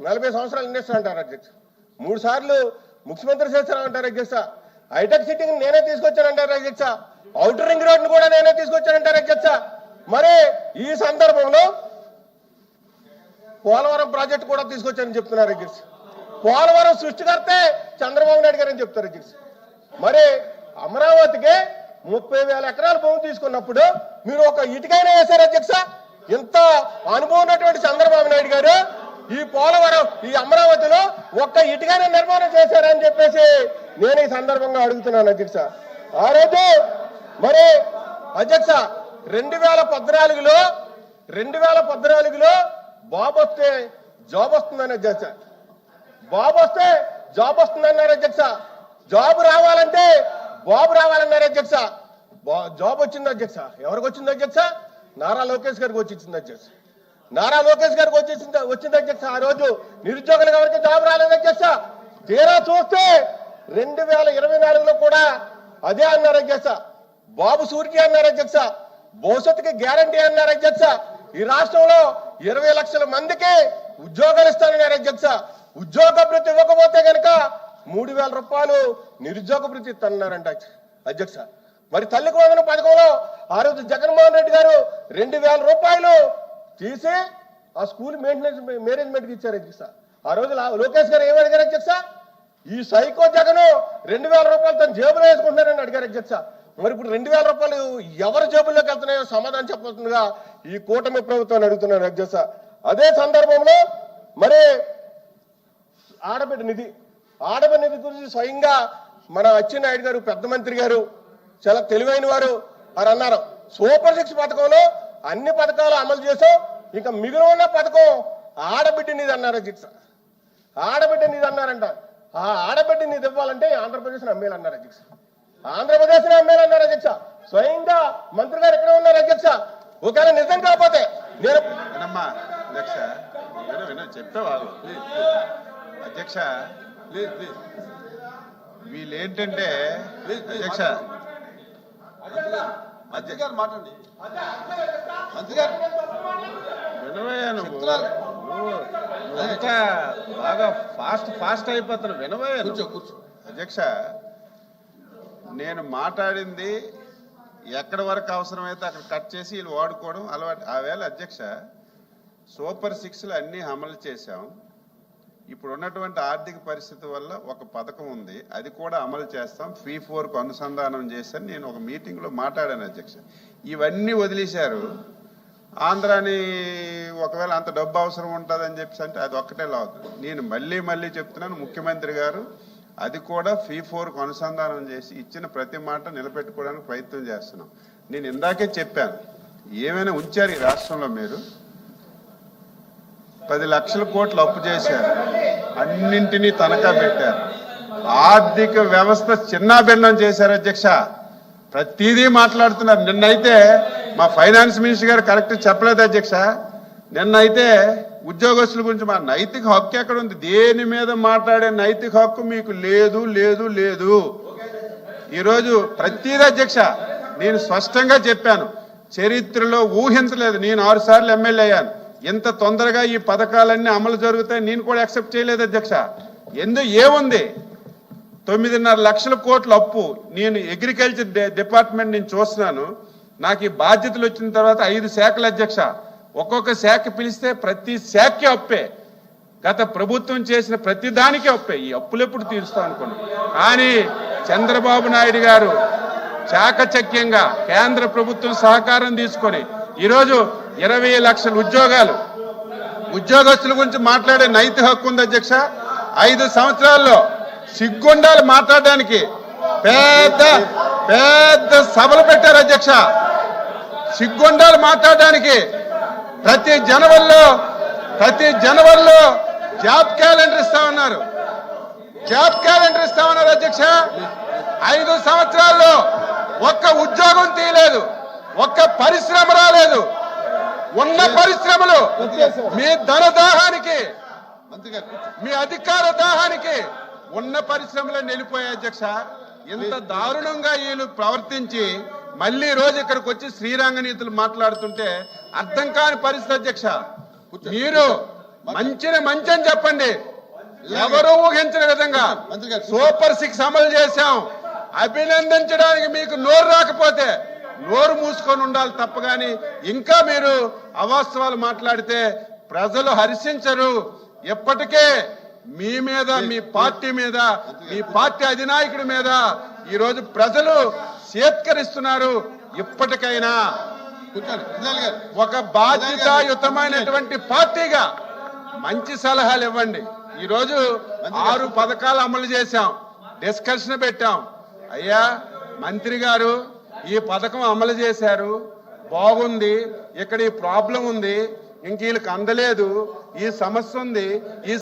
నలభై సంవత్సరాలు ఇండస్ట్రీ అంటారు అధ్యక్ష. మూడు సార్లు ముఖ్యమంత్రి చేస్తాను అంటారు అధ్యక్ష. హైటెక్ సిటీని నేనే తీసుకొచ్చానంటారు అధ్యక్ష. ఔటర్ రింగ్ రోడ్ను కూడా నేనే తీసుకొచ్చానంటారు అధ్యక్ష. మరి ఈ సందర్భంలో పోలవరం ప్రాజెక్టు కూడా తీసుకొచ్చారని చెప్తున్నారు అధ్యక్ష. పోలవరం సృష్టికర్తే చంద్రబాబు నాయుడు గారు అని చెప్తారు అధ్యక్ష. మరి అమరావతికి ముప్పై వేల ఎకరాల భూమి తీసుకున్నప్పుడు మీరు ఒక ఇటుకైనా వేశారు అధ్యక్ష. ఇంత అనుభవం ఉన్నటువంటి చంద్రబాబు నాయుడు గారు ఈ పోలవరం ఈ అమరావతిలో ఒక్క ఇటుకైనా నిర్మాణం చేశారని చెప్పేసి నేను ఈ సందర్భంగా అడుగుతున్నాను అధ్యక్ష. ఆ రోజు మరి అధ్యక్ష రెండు వేల పద్నాలుగులో రెండు వేల పద్నాలుగులో బాబు వస్తే జాబ్ వస్తుందని అధ్యక్ష. బాబు వస్తే జాబ్ వస్తుందన్నారు అధ్యక్ష. జాబ్ రావాలంటే బాబు రావాలన్నారు అధ్యక్ష. బా- జాబ్ వచ్చింది అధ్యక్ష. ఎవరికి వచ్చింది అధ్యక్ష? నారా లోకేష్ గారికి వచ్చింది అధ్యక్ష. నారా లోకేష్ గారికి వచ్చేసింది వచ్చింది అధ్యక్ష. ఆ రోజు నిరుద్యోగులకు ఎవరికి జాబ్ రాలేదు అధ్యక్ష. తీరా చూస్తే రెండు వేల ఇరవై నాలుగులో కూడా అదే అన్నారు అధ్యక్ష. బాబు సూరికి అన్నారు అధ్యక్ష. భవిష్యత్తుకి గ్యారంటీ అన్నారు అధ్యక్ష. ఈ రాష్ట్రంలో ఇరవై లక్షల మందికి ఉద్యోగాలు ఇస్తానన్నారు అధ్యక్ష. ఉద్యోగ భృతి ఇవ్వకపోతే కనుక మూడు వేల రూపాయలు నిరుద్యోగ భృతి ఇస్తానన్నారంట అధ్యక్ష. మరి తల్లికి వందన పథకంలో ఆ రోజు జగన్మోహన్ రెడ్డి గారు రెండు వేల రూపాయలు తీసి ఆ స్కూల్ మెయింటెనెన్స్ మేనేజ్మెంట్కి ఇచ్చారు అధ్యక్ష ఆ రోజు లోకేష్ గారు ఏమి అడిగారు అధ్యక్ష ఈ సైకో జగను రెండు వేల రూపాయలు తన జేబులో వేసుకుంటున్నారని అడిగారు అధ్యక్ష మరి ఇప్పుడు రెండు వేల రూపాయలు ఎవరి జేబుల్లోకి వెళ్తున్నాయో సమాధానం చెప్పాల్సిందిగా ఈ కూటమి ప్రభుత్వాన్ని అడుగుతున్నాను అధ్యక్ష అదే సందర్భంలో మరి ఆడబిడ్డ నిధి ఆడబిడ్డ నిధి గురించి స్వయంగా మన అచ్చెన్నాయుడు గారు పెద్ద మంత్రి గారు చాలా తెలివైన వారు వారు అన్నారు సూపర్ సిక్స్ పథకంలో అన్ని పథకాలు అమలు చేసాం ఇంకా మిగిలిన ఉన్న పథకం ఆడబిడ్డ అన్నారు అధ్యక్ష ఆడబిడ్డ నిధి అన్నారంట. ఆ ఆడబిడ్డ ఇవ్వాలంటే ఆంధ్రప్రదేశ్ అమ్మేలు అన్నారు అధ్యక్ష ఆంధ్రప్రదేశ్ అమ్మేలు అన్నారు అధ్యక్ష స్వయంగా మంత్రి గారు ఎక్కడ ఉన్నారు అధ్యక్ష ఒకవేళ నిజం కాకపోతే నేను అధ్యక్ష విను విను చెప్పేవాళ్ళు అధ్యక్ష వీళ్ళేంటంటే అధ్యక్ష మంత్రి గారు మాట్లాడండి మంత్రి గారు. వినవయ్యా నువ్వు. నువ్వు నువ్వంతా బాగా ఫాస్ట్ ఫాస్ట్ అయిపోతున్నావు. వినవయ్యా కూర్చో. కూర్చో. అధ్యక్ష నేను మాట్లాడింది ఎక్కడి వరకు అవసరమైతే అక్కడ కట్ చేసి వీళ్ళు వాడుకోవడం అలవాటు. ఆ వేళ అధ్యక్ష సూపర్ సిక్స్లు అన్నీ అమలు చేశాం. ఇప్పుడు ఉన్నటువంటి ఆర్థిక పరిస్థితి వల్ల ఒక పథకం ఉంది. అది కూడా అమలు చేస్తాం. ఫీ ఫోర్కు అనుసంధానం చేశాను నేను ఒక మీటింగ్లో మాట్లాడాను అధ్యక్ష. ఇవన్నీ వదిలేశారు. ఆంధ్రాని ఒకవేళ అంత డబ్బు అవసరం ఉంటుందని చెప్పి అంటే అది ఒక్కటే లాదు నేను మళ్ళీ మళ్ళీ చెప్తున్నాను ముఖ్యమంత్రి గారు అది కూడా ఫీ ఫోర్కు అనుసంధానం చేసి ఇచ్చిన ప్రతి మాట నిలబెట్టుకోవడానికి ప్రయత్నం చేస్తున్నాం. నేను ఇందాకే చెప్పాను ఏమైనా ఉంచారు ఈ రాష్ట్రంలో మీరు? పది లక్షల కోట్లు అప్పు చేశారు. అన్నింటినీ తనఖా పెట్టారు. ఆర్థిక వ్యవస్థ చిన్నాభిన్నం చేశారు అధ్యక్ష. ప్రతిదీ మాట్లాడుతున్నారు. నిన్నైతే మా ఫైనాన్స్ మినిస్టర్ గారు కరెక్ట్ చెప్పలేదు అధ్యక్ష. నిన్నైతే ఉద్యోగస్తుల గురించి మా నైతిక హక్కు ఎక్కడ ఉంది? దేని మీద మాట్లాడే నైతిక హక్కు మీకు లేదు లేదు లేదు. ఈరోజు ప్రతిదీ అధ్యక్ష నేను స్పష్టంగా చెప్పాను. చరిత్రలో ఊహించలేదు. నేను ఆరు సార్లు ఎమ్మెల్యే అయ్యాను. ఇంత తొందరగా ఈ పథకాలన్నీ అమలు జరుగుతాయి నేను కూడా యాక్సెప్ట్ చేయలేదు అధ్యక్ష. ఎందు ఏముంది? తొమ్మిదిన్నర లక్షల కోట్ల అప్పు. నేను అగ్రికల్చర్ డిపార్ట్మెంట్ నేను చూస్తున్నాను. నాకు ఈ బాధ్యతలు వచ్చిన తర్వాత ఐదు శాఖల అధ్యక్ష. ఒక్కొక్క శాఖ పిలిస్తే ప్రతి శాఖకి అప్పే. గత ప్రభుత్వం చేసిన ప్రతి దానికి అప్పే. ఈ అప్పులు ఎప్పుడు తీరుస్తాం అనుకున్నాం కానీ చంద్రబాబు నాయుడు గారు చాకచక్యంగా కేంద్ర ప్రభుత్వం సహకారం తీసుకొని ఈరోజు ఇరవై లక్షల ఉద్యోగాలు. ఉద్యోగస్తుల గురించి మాట్లాడే నైతిక హక్కు ఉంది అధ్యక్ష. ఐదు సంవత్సరాల్లో సిగ్గుండాలు మాట్లాడడానికి పెద్ద పెద్ద సభలు పెట్టారు అధ్యక్ష. సిగ్గుండాలు మాట్లాడడానికి ప్రతి జనవరిలో ప్రతి జనవరిలో జాబ్ క్యాలెండర్ ఇస్తామన్నారు జాబ్ క్యాలెండర్ ఇస్తామన్నారు అధ్యక్ష. ఐదు సంవత్సరాల్లో ఒక్క ఉద్యోగం తీయలేదు. ఒక్క పరిశ్రమ రాలేదు. ఉన్న పరిశ్రమలు మీ ధన దాహానికి మీ అధికార దాహానికి ఉన్న పరిశ్రమలో వెళ్ళిపోయాయి అధ్యక్ష. ఇంత దారుణంగా వీళ్ళు ప్రవర్తించి మళ్ళీ రోజు ఇక్కడికి వచ్చి శ్రీరంగ నీతులు మాట్లాడుతుంటే అర్థం కాని పరిస్థితి అధ్యక్ష. మీరు మంచిని మంచి అని చెప్పండి ఎవరు ఊహించిన విధంగా. సూపర్ సిక్స్ అమలు చేశాం. అభినందించడానికి మీకు నోరు రాకపోతే నోరు మూసుకొని ఉండాలి తప్ప గాని ఇంకా మీరు అవాస్తవాలు మాట్లాడితే ప్రజలు హర్షించరు. ఇప్పటికే మీ మీద మీ పార్టీ మీద మీ పార్టీ అధినాయకుడి మీద ఈ రోజు ప్రజలు సేత్కరిస్తున్నారు. ఇప్పటికైనా ఒక బాధ్యతాయుతమైనటువంటి పార్టీగా మంచి సలహాలు ఇవ్వండి. ఈ రోజు ఆరు పథకాలు అమలు చేశాం. డిస్కషన్ పెట్టాం. అయ్యా మంత్రి గారు ఈ పథకం అమలు చేశారు. బాగుంది. ఇక్కడ ఈ ప్రాబ్లం ఉంది. ఇంక వీళ్ళకి అందలేదు. ఈ సమస్య ఉంది. ఈ